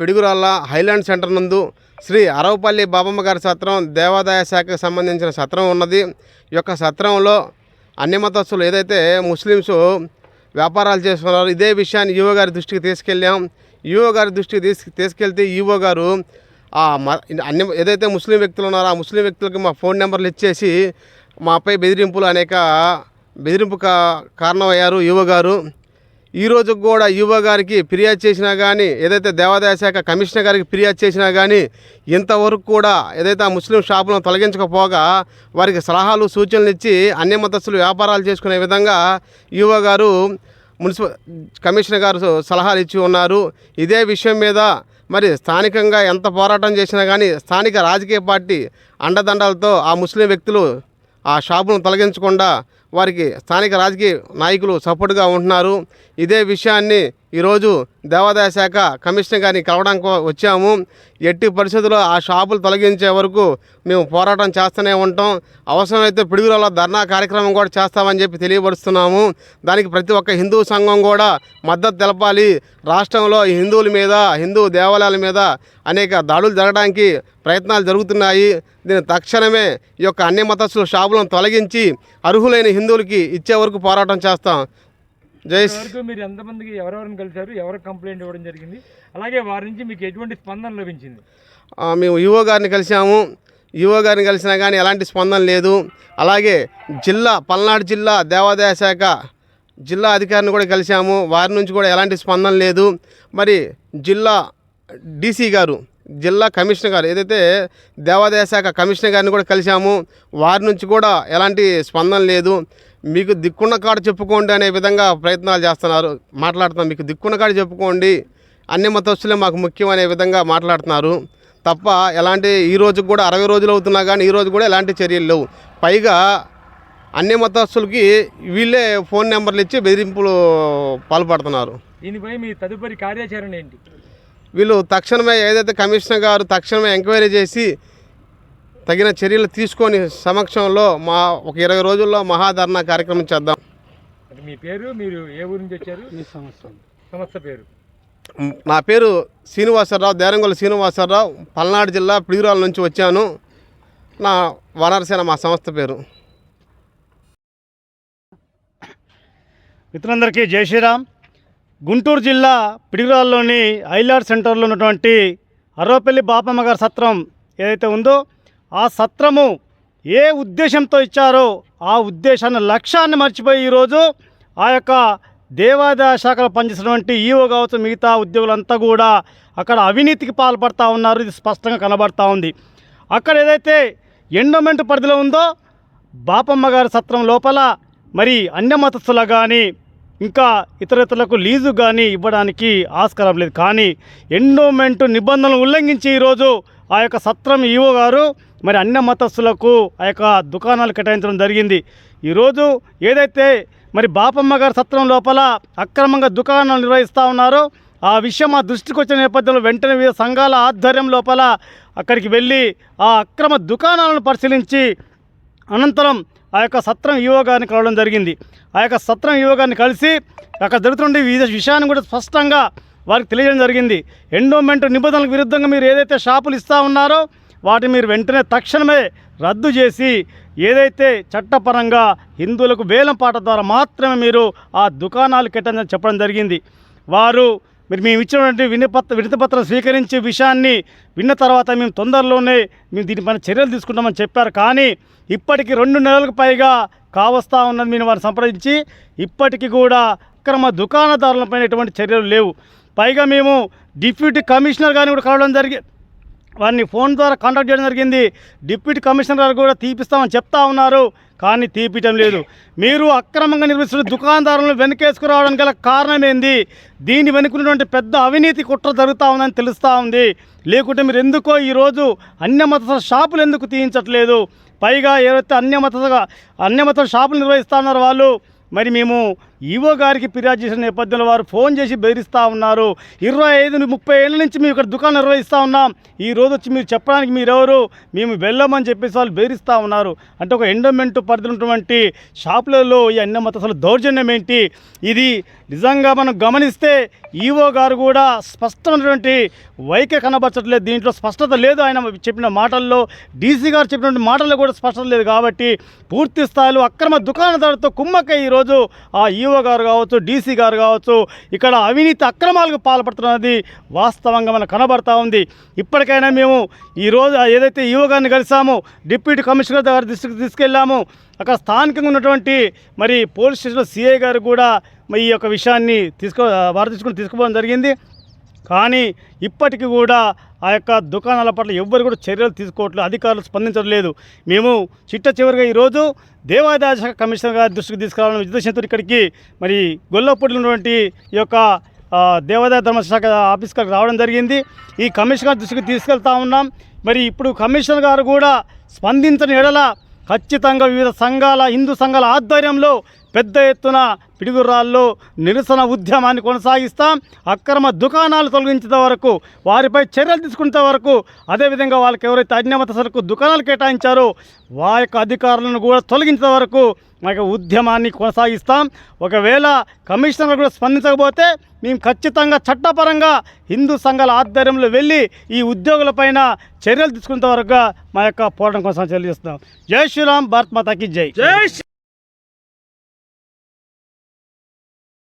Piduguralla Highland centre నందు శ్రీ అరవపల్లి బాబమ్మ గారి సత్రం దేవాదాయ శాఖకు సంబంధించిన సత్రం ఉన్నది. ఈ యొక్క సత్రంలో అన్ని మతస్థులు ఏదైతే ముస్లిమ్స్ వ్యాపారాలు చేస్తున్నారు ఇదే విషయాన్ని ఈవో గారి దృష్టికి తీసుకెళ్ళాం. ఈవో గారి దృష్టికి తీసుకు తీసుకెళ్తే ఈవో గారు ఆ మ అన్ని ఏదైతే ముస్లిం వ్యక్తులు ఉన్నారో ఆ ముస్లిం వ్యక్తులకి మా ఫోన్ నెంబర్లు ఇచ్చేసి మాపై బెదిరింపులు అనేక బెదిరింపు కా కారణమయ్యారు ఈవో గారు. ఈ కూడా ఈవో గారికి ఫిర్యాదు చేసినా కానీ ఏదైతే దేవాదాయ శాఖ కమిషనర్ గారికి ఫిర్యాదు చేసినా కానీ ఇంతవరకు కూడా ఏదైతే ఆ ముస్లిం షాపులను తొలగించకపోగా వారికి సలహాలు సూచనలు ఇచ్చి అన్ని మతస్థులు వ్యాపారాలు చేసుకునే విధంగా ఈవో గారు మున్సిపల్ కమిషనర్ గారు సలహాలు ఇచ్చి ఉన్నారు. ఇదే విషయం మీద మరి స్థానికంగా ఎంత పోరాటం చేసినా కానీ స్థానిక రాజకీయ పార్టీ అండదండలతో ఆ ముస్లిం వ్యక్తులు ఆ షాపును తొలగించకుండా వారికి స్థానిక రాజకీయ నాయకులు సపోర్ట్గా ఉంటున్నారు. ఇదే విషయాన్ని ఈరోజు దేవాదాయ శాఖ కమిషనర్ గారిని కలవడానికి వచ్చాము. ఎట్టి పరిస్థితుల్లో ఆ షాపులు తొలగించే వరకు మేము పోరాటం చేస్తూనే ఉంటాం. అవసరమైతే పిడుగులలో ధర్నా కార్యక్రమం కూడా చేస్తామని చెప్పి తెలియపరుస్తున్నాము. దానికి ప్రతి ఒక్క హిందూ సంఘం కూడా మద్దతు తెలపాలి. రాష్ట్రంలో ఈ హిందువుల మీద హిందూ దేవాలయాల మీద అనేక దాడులు జరగడానికి ప్రయత్నాలు జరుగుతున్నాయి. దీని తక్షణమే ఈ యొక్క అన్ని మతస్థుల షాపులను తొలగించి అర్హులైన హిందువులకి ఇచ్చే వరకు పోరాటం చేస్తాం. వరకు మీరు ఎంతమందికి ఎవరెవరిని కలిశారు ఎవరు కంప్లైంట్ ఇవ్వడం జరిగింది అలాగే వారి నుంచి మీకు ఎటువంటి స్పందన లభించింది? మేము ఈవో గారిని కలిసాము ఈవో గారిని కలిసినా కానీ ఎలాంటి స్పందన లేదు. అలాగే జిల్లా పల్నాడు జిల్లా దేవాదాయ శాఖ జిల్లా అధికారిని కూడా కలిసాము వారి నుంచి కూడా ఎలాంటి స్పందన లేదు. మరి జిల్లా డీసీ గారు జిల్లా కమిషనర్ గారు ఏదైతే దేవాదాయ శాఖ కమిషనర్ గారిని కూడా కలిసాము వారి నుంచి కూడా ఎలాంటి స్పందన లేదు. మీకు దిక్కున్న కాడ చెప్పుకోండి అనే విధంగా ప్రయత్నాలు చేస్తున్నారు. మాట్లాడుతున్నాం. మీకు దిక్కున్న కాడ చెప్పుకోండి. అన్ని మతస్థులే మాకు ముఖ్యం అనే విధంగా మాట్లాడుతున్నారు. తప్ప ఎలాంటి ఈ రోజు కూడా అరవై రోజులు అవుతున్నా కానీ ఈ రోజు కూడా ఎలాంటి చర్యలు లేవు. పైగా అన్ని మతస్థులకి వీళ్ళే ఫోన్ నెంబర్లు ఇచ్చి బెదిరింపులు పాల్పడుతున్నారు. దీనిపై మీ తదుపరి కార్యాచరణ ఏంటి? వీళ్ళు తక్షణమే ఏదైతే కమిషనర్ గారు తక్షణమే ఎంక్వైరీ చేసి తగిన చర్యలు తీసుకొని సమక్షంలో మా ఒక ఇరవై రోజుల్లో మహాధర్నా కార్యక్రమం చేద్దాం. మీ పేరు మీరు ఏ ఊరు నుంచి వచ్చారు? సంస్థ. పేరు. నా పేరు శ్రీనివాసరావు దేరంగొల్ల శ్రీనివాసరావు పల్నాడు జిల్లా పిడుగురాల నుంచి వచ్చాను. నా వనరసేన మా సంస్థ పేరు. మిత్రులందరికీ జై శ్రీరామ్. గుంటూరు జిల్లా పిడిగురాల్లోని ఐలాడ్ సెంటర్లో ఉన్నటువంటి అరవపల్లి బాపమ్మ గారి సత్రం ఏదైతే ఉందో ఆ సత్రము ఏ ఉద్దేశంతో ఇచ్చారో ఆ ఉద్దేశాన్ని లక్ష్యాన్ని మర్చిపోయి ఈరోజు ఆ యొక్క దేవాదాయ శాఖలో పనిచేసినటువంటి ఈఓ కావచ్చు మిగతా ఉద్యోగులంతా కూడా అక్కడ అవినీతికి పాల్పడతా ఉన్నారు. ఇది స్పష్టంగా కనబడతా ఉంది. అక్కడ ఏదైతే ఎండోమెంట్ పరిధిలో ఉందో బాపమ్మ గారి సత్రం లోపల మరి అన్య కానీ ఇంకా ఇతరితరులకు లీజు కానీ ఇవ్వడానికి ఆస్కారం లేదు. కానీ ఎండోమెంట్ నిబంధనలు ఉల్లంఘించి ఈరోజు ఆ యొక్క సత్రం ఈవో గారు మరి అన్య మతస్థులకు ఆ యొక్క దుకాణాలు కేటాయించడం జరిగింది. ఈరోజు ఏదైతే మరి బాపమ్మ గారి సత్రం లోపల అక్రమంగా దుకాణాలు నిర్వహిస్తూ ఉన్నారో ఆ విషయం మా దృష్టికి వచ్చిన నేపథ్యంలో వెంటనే వివిధ సంఘాల ఆధ్వర్యం లోపల అక్కడికి వెళ్ళి ఆ అక్రమ దుకాణాలను పరిశీలించి అనంతరం ఆ యొక్క సత్రం ఈవో గారిని కలవడం జరిగింది. ఆ యొక్క సత్రం ఈవో గారిని కలిసి అక్కడ జరుగుతుండే వివిధ విషయాన్ని కూడా స్పష్టంగా వారికి తెలియజేయడం జరిగింది. ఎండోమెంట్ నిబంధనలకు విరుద్ధంగా మీరు ఏదైతే షాపులు ఇస్తూ ఉన్నారో వాటి మీరు వెంటనే తక్షణమే రద్దు చేసి ఏదైతే చట్టపరంగా హిందువులకు వేలం పాట ద్వారా మాత్రమే మీరు ఆ దుకాణాలు కెట్టని చెప్పడం జరిగింది. వారు మీరు మేము ఇచ్చినటువంటి వినపత్ర వినతిపత్రం స్వీకరించి విషయాన్ని విన్న తర్వాత మేము తొందరలోనే మేము దీనిపైన చర్యలు తీసుకుంటామని చెప్పారు. కానీ ఇప్పటికి రెండు నెలలకు పైగా కావస్తా ఉన్నది మేము వారిని సంప్రదించి ఇప్పటికీ కూడా అక్రమ దుకాణదారులపైన ఎటువంటి చర్యలు లేవు. పైగా మేము డిప్యూటీ కమిషనర్ గారిని కూడా కలవడం జరిగింది వారిని ఫోన్ ద్వారా కాంటాక్ట్ చేయడం జరిగింది. డిప్యూటీ కమిషనర్ కూడా తీపిస్తామని చెప్తా ఉన్నారు. కానీ తీపించడం లేదు. మీరు అక్రమంగా నిర్వహిస్తున్న దుకాణదారులను వెనకేసుకురావడానికి గల కారణం ఏంది? దీని వెనుకున్నటువంటి పెద్ద అవినీతి కుట్ర జరుగుతూ ఉందని తెలుస్తూ ఉంది. లేకుంటే మీరు ఎందుకో ఈరోజు అన్యమత షాపులు ఎందుకు తీయించట్లేదు? పైగా ఏవైతే అన్యమత అన్యమత షాపులు నిర్వహిస్తా ఉన్నారో వాళ్ళు మరి మేము ఈవో గారికి ఫిర్యాదు చేసిన నేపథ్యంలో వారు ఫోన్ చేసి బెదిరిస్తూ ఉన్నారు. ఇరవై ఐదు ముప్పై ఏళ్ళ నుంచి మేము ఇక్కడ దుకాణం నిర్వహిస్తూ ఉన్నాం. ఈ రోజు వచ్చి మీరు చెప్పడానికి మీరెవరు? మేము వెళ్ళమని చెప్పేసి వాళ్ళు బెదిరిస్తూ ఉన్నారు. అంటే ఒక ఎండోమెంట్ పరిధిలో ఉన్నటువంటి షాపులలో ఈ అన్న అసలు దౌర్జన్యం ఏంటి? ఇది నిజంగా మనం గమనిస్తే ఈవో గారు కూడా స్పష్టమైనటువంటి వైఖరి కనబరచట్లేదు. దీంట్లో స్పష్టత లేదు. ఆయన చెప్పిన మాటల్లో డీసీ గారు చెప్పినటువంటి మాటల్లో కూడా స్పష్టత లేదు. కాబట్టి పూర్తి స్థాయిలో అక్రమ దుకాణదారులతో కుమ్మక్క ఈరోజు ఆ ఈవో గారు కావచ్చు డీసీ గారు కావచ్చు ఇక్కడ అవినీతి అక్రమాలకు పాల్పడుతున్నది వాస్తవంగా మనకు కనబడతా ఉంది. ఇప్పటికైనా మేము ఈరోజు ఏదైతే ఈవో గారిని కలిసామో డిప్యూటీ కమిషనర్ గారి దృష్టికి తీసుకెళ్ళాము. అక్కడ స్థానికంగా ఉన్నటువంటి మరి పోలీస్ స్టేషన్లో సిఐ గారు కూడా ఈ యొక్క విషయాన్ని తీసుకో వారు తీసుకుని తీసుకుపోవడం జరిగింది. కానీ ఇప్పటికీ కూడా ఆ యొక్క దుకాణాల పట్ల ఎవ్వరు కూడా చర్యలు తీసుకోవట్లేదు అధికారులు స్పందించడం లేదు మేము చిట్ట చివరిగా ఈరోజు దేవాదాయ శాఖ కమిషనర్ గారి దృష్టికి తీసుకురావాలని ఉద్దేశంతో ఇక్కడికి మరి గొల్లపూడిలో ఉన్నటువంటి ఈ యొక్క దేవాదాయ ధర్మశాఖ ఆఫీస్కి రావడం జరిగింది. ఈ కమిషనర్ దృష్టికి తీసుకెళ్తా ఉన్నాం. మరి ఇప్పుడు కమిషనర్ గారు కూడా స్పందించని ఎడల ఖచ్చితంగా వివిధ సంఘాల హిందూ సంఘాల ఆధ్వర్యంలో పెద్ద ఎత్తున పిడుగురాల్లో నిరసన ఉద్యమాన్ని కొనసాగిస్తాం. అక్రమ దుకాణాలు తొలగించేంత వరకు వారిపై చర్యలు తీసుకునేంత వరకు అదేవిధంగా వాళ్ళకి ఎవరైతే అన్యమత సరకు దుకాణాలు కేటాయించారో వా యొక్క అధికారులను కూడా తొలగించేంత వరకు మా యొక్క ఉద్యమాన్ని కొనసాగిస్తాం. ఒకవేళ కమిషనర్ కూడా స్పందించకపోతే మేము ఖచ్చితంగా చట్టపరంగా హిందూ సంఘాల ఆధ్వర్యంలో వెళ్ళి ఈ ఉద్యోగులపైన చర్యలు తీసుకునేంత వరకు మా యొక్క పోరాటం కోసం తెలియజేస్తున్నాం. జై శ్రీరామ్ భారత్ మాతాకి జై. జై